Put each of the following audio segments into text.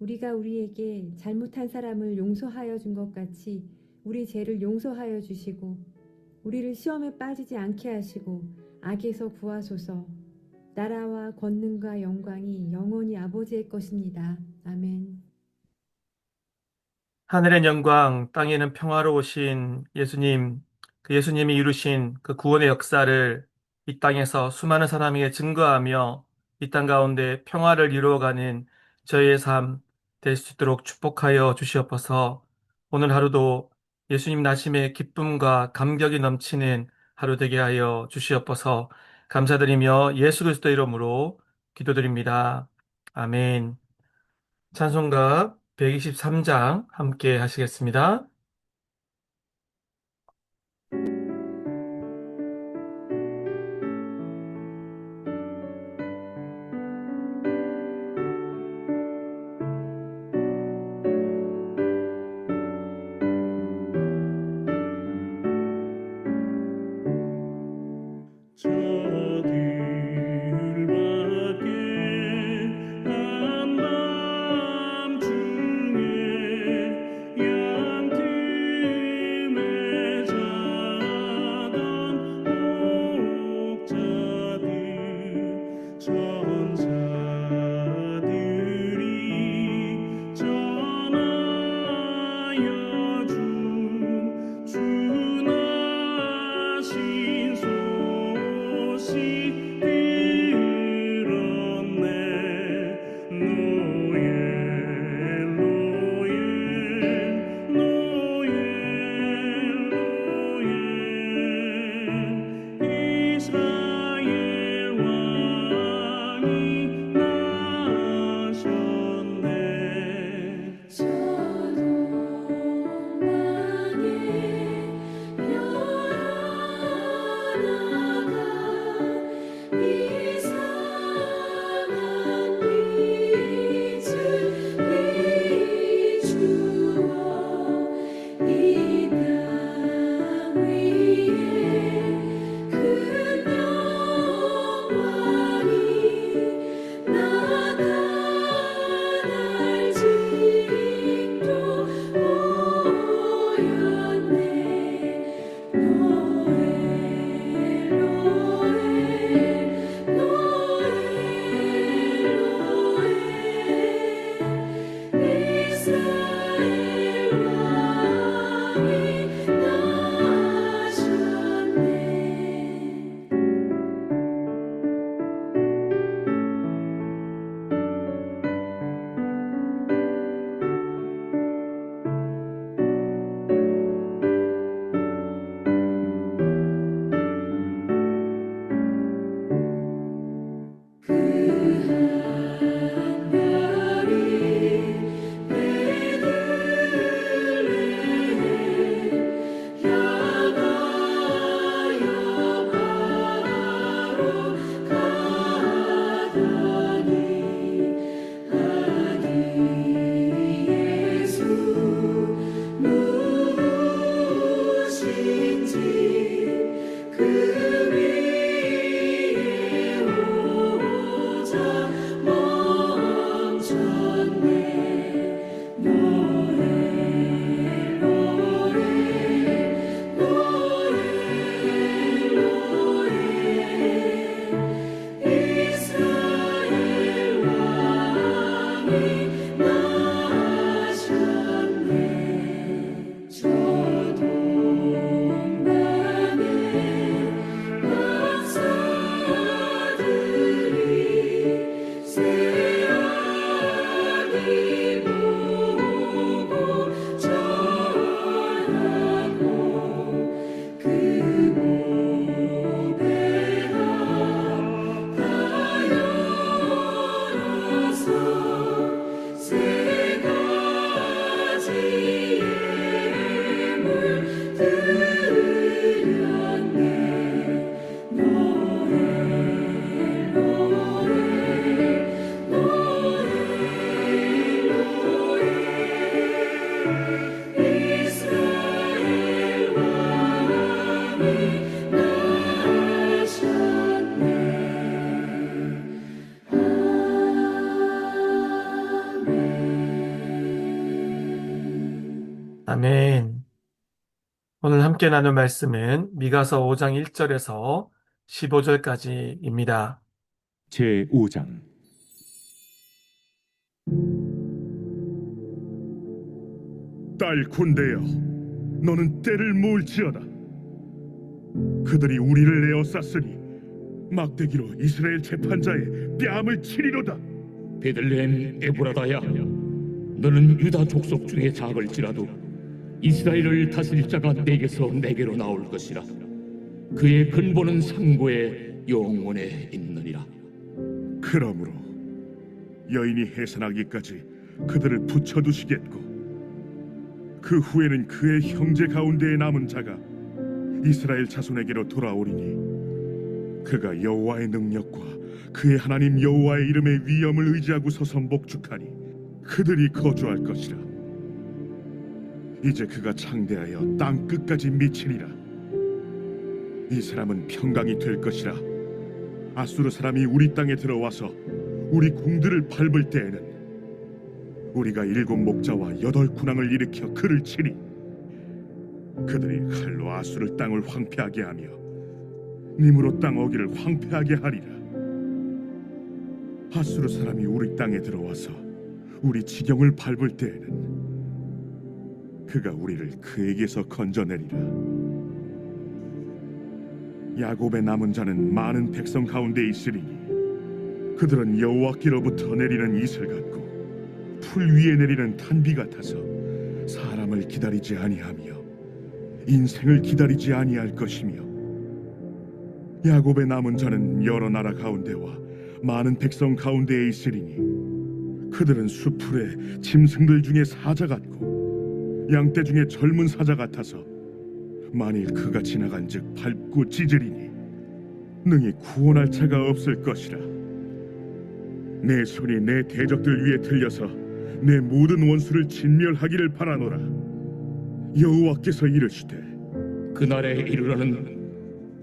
우리가 우리에게 잘못한 사람을 용서하여 준 것 같이 우리 죄를 용서하여 주시고 우리를 시험에 빠지지 않게 하시고 악에서 구하소서. 나라와 권능과 영광이 영원히 아버지의 것입니다. 아멘. 하늘의 영광, 땅에는 평화로우신 예수님, 그 예수님이 이루신 그 구원의 역사를 이 땅에서 수많은 사람에게 증거하며 이 땅 가운데 평화를 이루어가는 저희의 삶 될 수 있도록 축복하여 주시옵소서. 오늘 하루도 예수님 나심의 기쁨과 감격이 넘치는 하루 되게 하여 주시옵소서. 감사드리며 예수 그리스도 이름으로 기도드립니다. 아멘. 찬송가 123장 함께 하시겠습니다. 그 아멘. 오늘 함께 나눌 말씀은 미가서 5장 1절에서 15절까지입니다. 제 5장 딸 군대여 너는 때를 모을지어다 그들이 우리를 에워쌌으니 막대기로 이스라엘 재판자의 뺨을 치리로다 베들레헴 에브라다야 너는 유다 족속 중에 작을지라도 이스라엘을 다스릴 자가 내게서 내게로 나올 것이라. 그의 근본은 상고에 영원에 있느니라. 그러므로 여인이 해산하기까지 그들을 붙여두시겠고 그 후에는 그의 형제 가운데에 남은 자가 이스라엘 자손에게로 돌아오리니 그가 여호와의 능력과 그의 하나님 여호와의 이름의 위엄을 의지하고 서서 목축하니 그들이 거주할 것이라 이제 그가 창대하여 땅 끝까지 미치리라. 이 사람은 평강이 될 것이라. 아수르 사람이 우리 땅에 들어와서 우리 궁들을 밟을 때에는 우리가 일곱 목자와 여덟 군왕을 일으켜 그를 치리. 그들이 칼로 아수르 땅을 황폐하게 하며 님으로 땅 어기를 황폐하게 하리라. 아수르 사람이 우리 땅에 들어와서 우리 지경을 밟을 때에는 그가 우리를 그에게서 건져내리라. 야곱의 남은 자는 많은 백성 가운데 있으리니 그들은 여호와께로부터 내리는 이슬 같고 풀 위에 내리는 탄비 같아서 사람을 기다리지 아니하며 인생을 기다리지 아니할 것이며 야곱의 남은 자는 여러 나라 가운데와 많은 백성 가운데에 있으리니 그들은 수풀에 짐승들 중에 사자 같고 양떼 중에 젊은 사자 같아서 만일 그가 지나간즉 밟고 찢으리니 능히 구원할 자가 없을 것이라. 내 손이 내 대적들 위에 들려서 내 모든 원수를 진멸하기를 바라노라. 여호와께서 이르시되 그날에 이르러는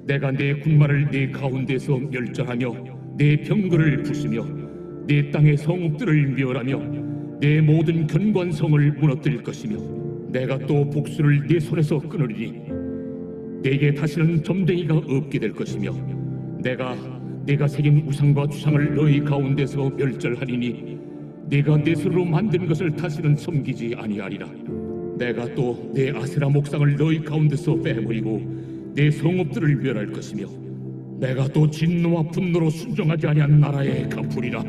내가 내 군마를 네 가운데서 멸절하며 내 병거를 부수며 내 땅의 성읍들을 멸하며 내 모든 견관성을 무너뜨릴 것이며 내가 또 복수를 네 손에서 끊으리니 내게 다시는 점쟁이가 없게 될 것이며 내가 내가 새긴 우상과 주상을 너희 가운데서 멸절하리니 내가 내 손으로 만든 것을 다시는 섬기지 아니하리라. 내가 또 내 아세라 목상을 너희 가운데서 빼버리고 내 성읍들을 멸할 것이며 내가 또 진노와 분노로 순종하지 아니한 나라에 갚으리라.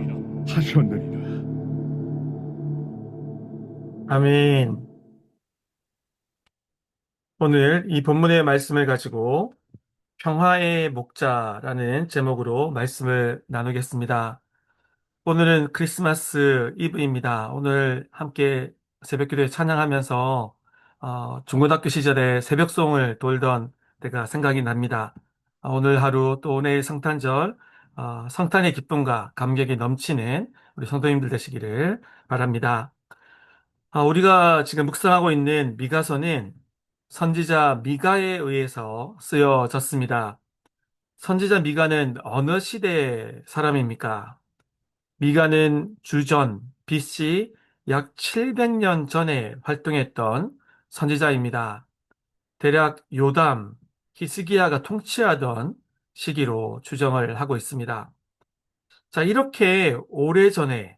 하셨느니라. 아멘. 오늘 이 본문의 말씀을 가지고 평화의 목자라는 제목으로 말씀을 나누겠습니다. 오늘은 크리스마스 이브입니다. 오늘 함께 새벽 기도에 찬양하면서 어, 중고등학교 시절에 새벽송을 돌던 때가 생각이 납니다. 어, 오늘 하루 또 내일 성탄절 어, 성탄의 기쁨과 감격이 넘치는 우리 성도님들 되시기를 바랍니다. 아, 우리가 지금 묵상하고 있는 미가서는 선지자 미가에 의해서 쓰여졌습니다. 선지자 미가는 어느 시대의 사람입니까? 미가는 주전 BC 약 700년 전에 활동했던 선지자입니다. 대략 요담, 히스기야가 통치하던 시기로 추정을 하고 있습니다. 자, 이렇게 오래전에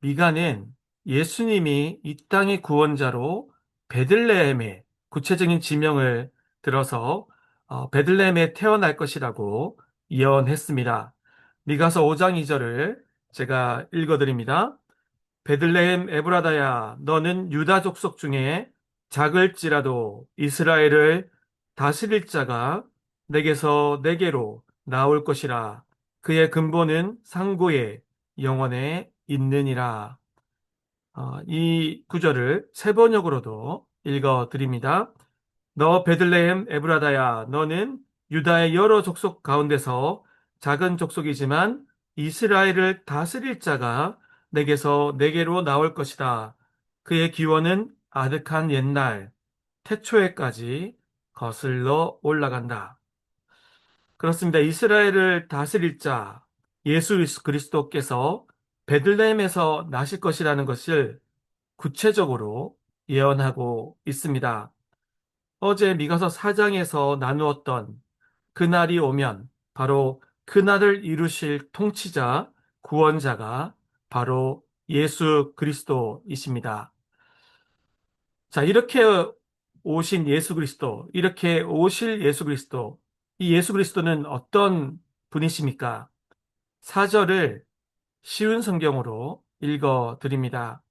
미가는 예수님이 이 땅의 구원자로 베들레헴에 구체적인 지명을 들어서 어, 베들레헴에 태어날 것이라고 예언했습니다. 미가서 5장 2절을 제가 읽어드립니다. 베들레헴 에브라다야, 너는 유다 족속 중에 작을지라도 이스라엘을 다스릴 자가 내게서 내게로 나올 것이라. 그의 근본은 상고에 영원에 있느니라. 어, 이 구절을 세 번역으로도 읽어 드립니다. 너 베들레헴 에브라다야, 너는 유다의 여러 족속 가운데서 작은 족속이지만 이스라엘을 다스릴 자가 내게서 내게로 나올 것이다. 그의 기원은 아득한 옛날 태초에까지 거슬러 올라간다. 그렇습니다. 이스라엘을 다스릴 자 예수 그리스도께서 베들레헴에서 나실 것이라는 것을 구체적으로 예언하고 있습니다. 어제 미가서 4장에서 나누었던 그날이 오면 바로 그날을 이루실 통치자, 구원자가 바로 예수 그리스도이십니다. 자, 이렇게 오신 예수 그리스도, 이렇게 오실 예수 그리스도, 이 예수 그리스도는 어떤 분이십니까? 4절을 쉬운 성경으로 읽어 드립니다.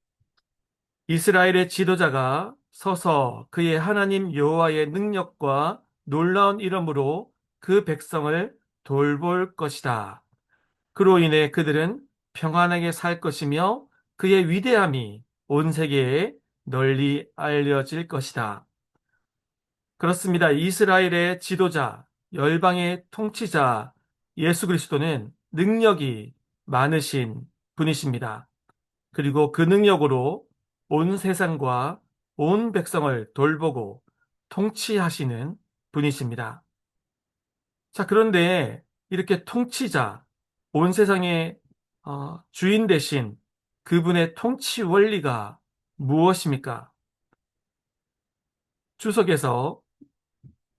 이스라엘의 지도자가 서서 그의 하나님 여호와의 능력과 놀라운 이름으로 그 백성을 돌볼 것이다. 그로 인해 그들은 평안하게 살 것이며 그의 위대함이 온 세계에 널리 알려질 것이다. 그렇습니다. 이스라엘의 지도자, 열방의 통치자 예수 그리스도는 능력이 많으신 분이십니다. 그리고 그 능력으로 온 세상과 온 백성을 돌보고 통치하시는 분이십니다. 자, 그런데 이렇게 통치자, 온 세상의 어, 주인 대신 그분의 통치 원리가 무엇입니까? 주석에서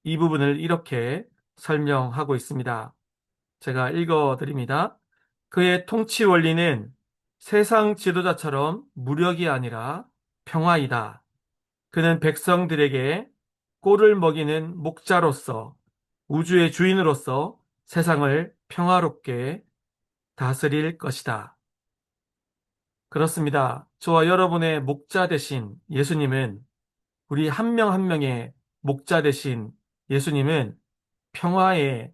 이 부분을 이렇게 설명하고 있습니다. 제가 읽어 드립니다. 그의 통치 원리는 세상 지도자처럼 무력이 아니라 평화이다. 그는 백성들에게 꼴을 먹이는 목자로서 우주의 주인으로서 세상을 평화롭게 다스릴 것이다. 그렇습니다. 저와 여러분의 목자 되신 예수님은 우리 한 명한 명의 목자 되신 예수님은 평화의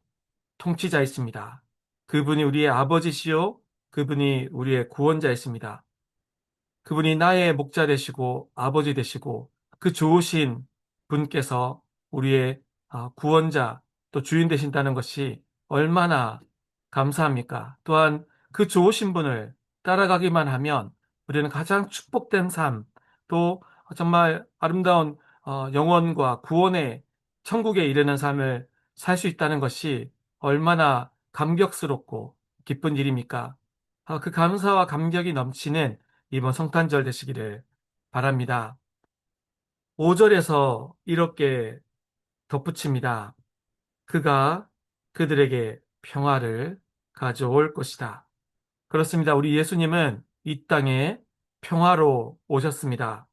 통치자이십니다. 그분이 우리의 아버지시요 그분이 우리의 구원자이십니다. 그분이 나의 목자 되시고 아버지 되시고 그 좋으신 분께서 우리의 아, 구원자 또 주인 되신다는 것이 얼마나 감사합니까? 또한 그 좋으신 분을 따라가기만 하면 우리는 가장 축복된 삶, 또 정말 아름다운 어, 영원과 구원의 천국에 이르는 삶을 살 수 있다는 것이 얼마나 감격스럽고 기쁜 일입니까? 아, 그 감사와 감격이 넘치는 이번 성탄절 되시기를 바랍니다. 5절에서 이렇게 덧붙입니다. 그가 그들에게 평화를 가져올 것이다. 그렇습니다. 우리 예수님은 이 땅에 평화로 오셨습니다.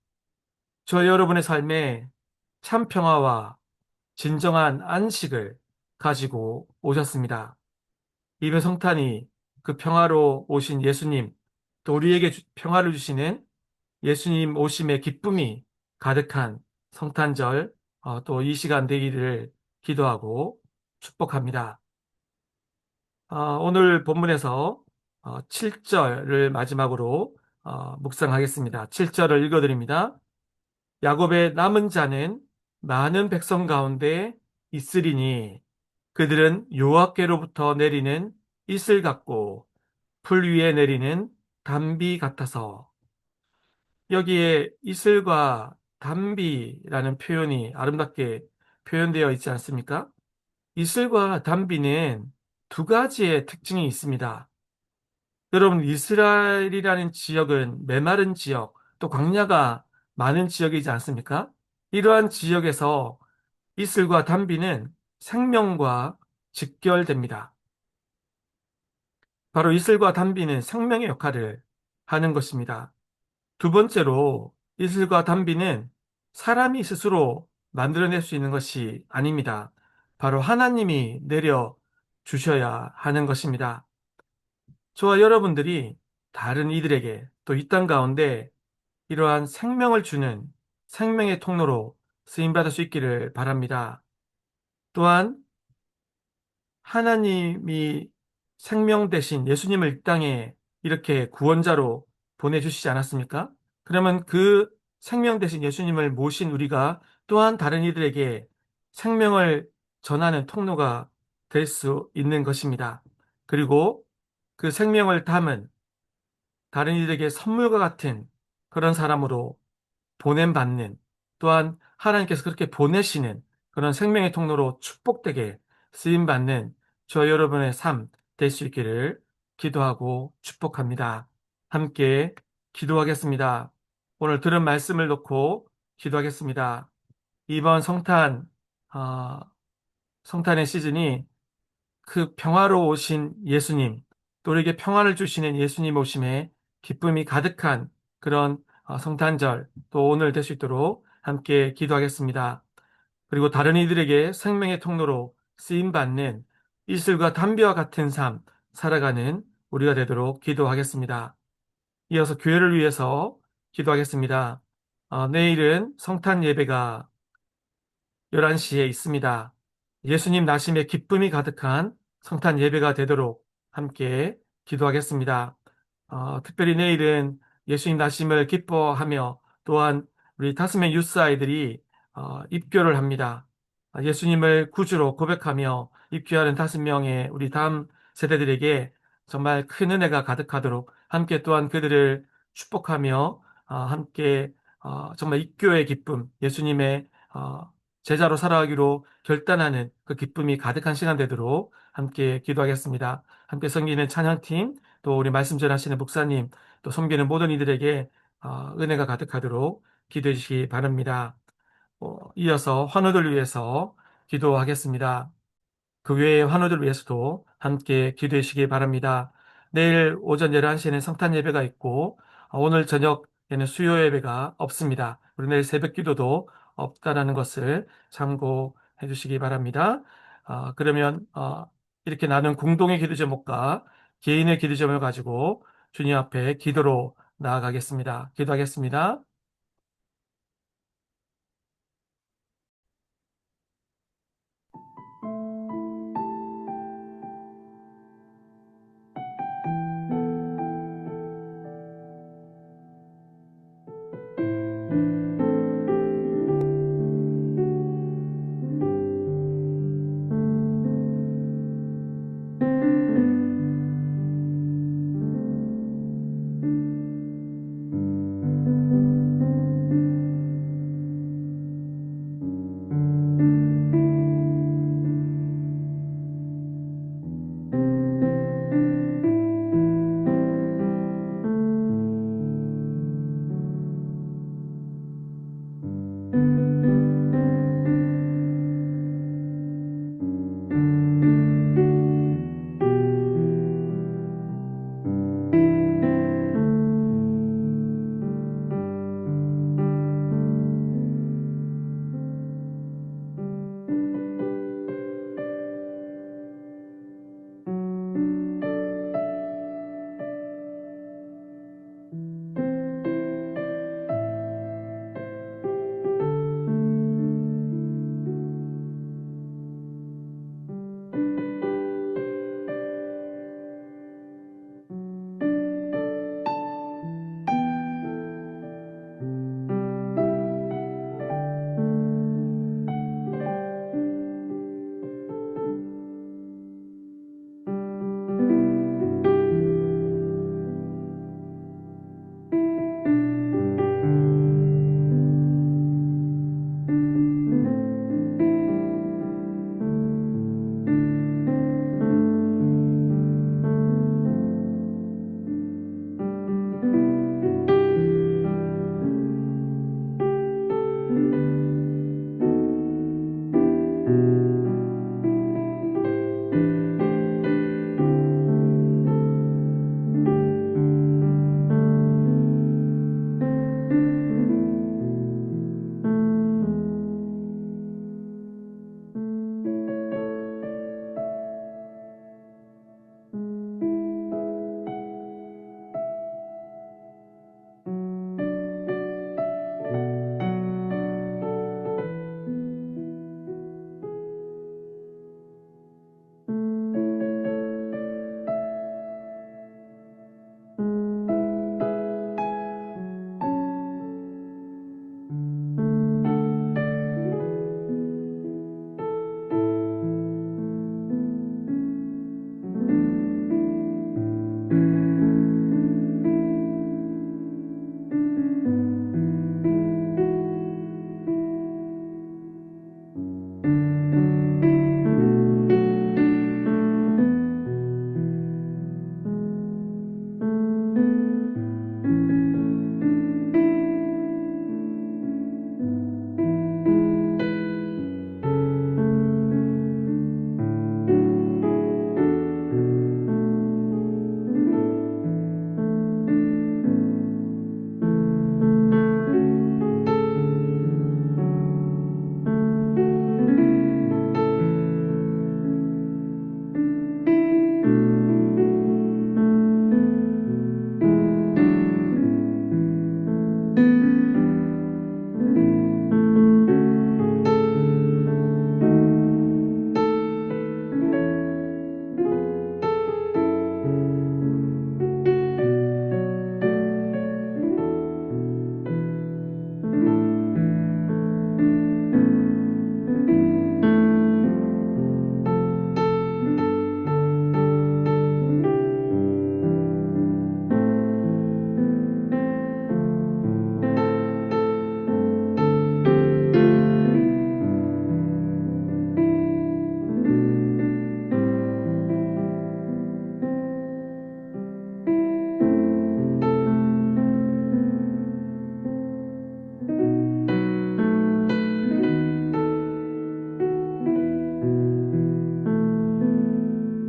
저 여러분의 삶에 참 평화와 진정한 안식을 가지고 오셨습니다. 이번 성탄이 그 평화로 오신 예수님, 또 우리에게 평화를 주시는 예수님 오심의 기쁨이 가득한 성탄절 어, 또 이 시간 되기를 기도하고 축복합니다. 어, 오늘 본문에서 7절을 마지막으로 어, 묵상하겠습니다. 7절을 읽어드립니다. 야곱의 남은 자는 많은 백성 가운데 있으리니 그들은 여호와께로부터 내리는 이슬 같고 풀 위에 내리는 담비 같아서 여기에 이슬과 담비라는 표현이 아름답게 표현되어 있지 않습니까? 이슬과 담비는 두 가지의 특징이 있습니다. 여러분, 이스라엘이라는 지역은 메마른 지역, 또 광야가 많은 지역이지 않습니까? 이러한 지역에서 이슬과 담비는 생명과 직결됩니다. 바로 이슬과 담비는 생명의 역할을 하는 것입니다. 두 번째로 이슬과 담비는 사람이 스스로 만들어낼 수 있는 것이 아닙니다. 바로 하나님이 내려 주셔야 하는 것입니다. 저와 여러분들이 다른 이들에게 또 이 땅 가운데 이러한 생명을 주는 생명의 통로로 쓰임받을 수 있기를 바랍니다. 또한 하나님이 생명 대신 예수님을 이 땅에 이렇게 구원자로 보내주시지 않았습니까? 그러면 그 생명 대신 예수님을 모신 우리가 또한 다른 이들에게 생명을 전하는 통로가 될 수 있는 것입니다. 그리고 그 생명을 담은 다른 이들에게 선물과 같은 그런 사람으로 보냄받는 또한 하나님께서 그렇게 보내시는 그런 생명의 통로로 축복되게 쓰임받는 저 여러분의 삶 될 수 있기를 기도하고 축복합니다. 함께 기도하겠습니다. 오늘 들은 말씀을 놓고 기도하겠습니다. 이번 성탄, 어, 성탄의 시즌이 그 평화로 오신 예수님, 또 우리에게 평화를 주시는 예수님 오심에 기쁨이 가득한 그런 어, 성탄절, 또 오늘 될 수 있도록 함께 기도하겠습니다. 그리고 다른 이들에게 생명의 통로로 쓰임받는 이슬과 담비와 같은 삶 살아가는 우리가 되도록 기도하겠습니다. 이어서 교회를 위해서 기도하겠습니다. 어, 내일은 성탄 예배가 11시에 있습니다. 예수님 나심의 기쁨이 가득한 성탄 예배가 되도록 함께 기도하겠습니다. 어, 특별히 내일은 예수님 나심을 기뻐하며 또한 우리 다스맨 유스 아이들이 어, 입교를 합니다. 아, 예수님을 구주로 고백하며 입교하는 다섯 명의 우리 다음 세대들에게 정말 큰 은혜가 가득하도록 함께 또한 그들을 축복하며 어, 함께 어, 정말 입교의 기쁨, 예수님의 어, 제자로 살아가기로 결단하는 그 기쁨이 가득한 시간 되도록 함께 기도하겠습니다. 함께 섬기는 찬양팀, 또 우리 말씀 전하시는 목사님, 또 섬기는 모든 이들에게 어, 은혜가 가득하도록 기도해 주시기 바랍니다. 어, 이어서 환우들 위해서 기도하겠습니다. 그 외의 환우들 위해서도 함께 기도해 주시기 바랍니다. 내일 오전 11시에는 성탄 예배가 있고 어, 오늘 저녁에는 수요 예배가 없습니다. 우리 내일 새벽 기도도 없다라는 것을 참고해 주시기 바랍니다. 어, 그러면 어, 이렇게 나눈 공동의 기도 제목과 개인의 기도 제목을 가지고 주님 앞에 기도로 나아가겠습니다. 기도하겠습니다.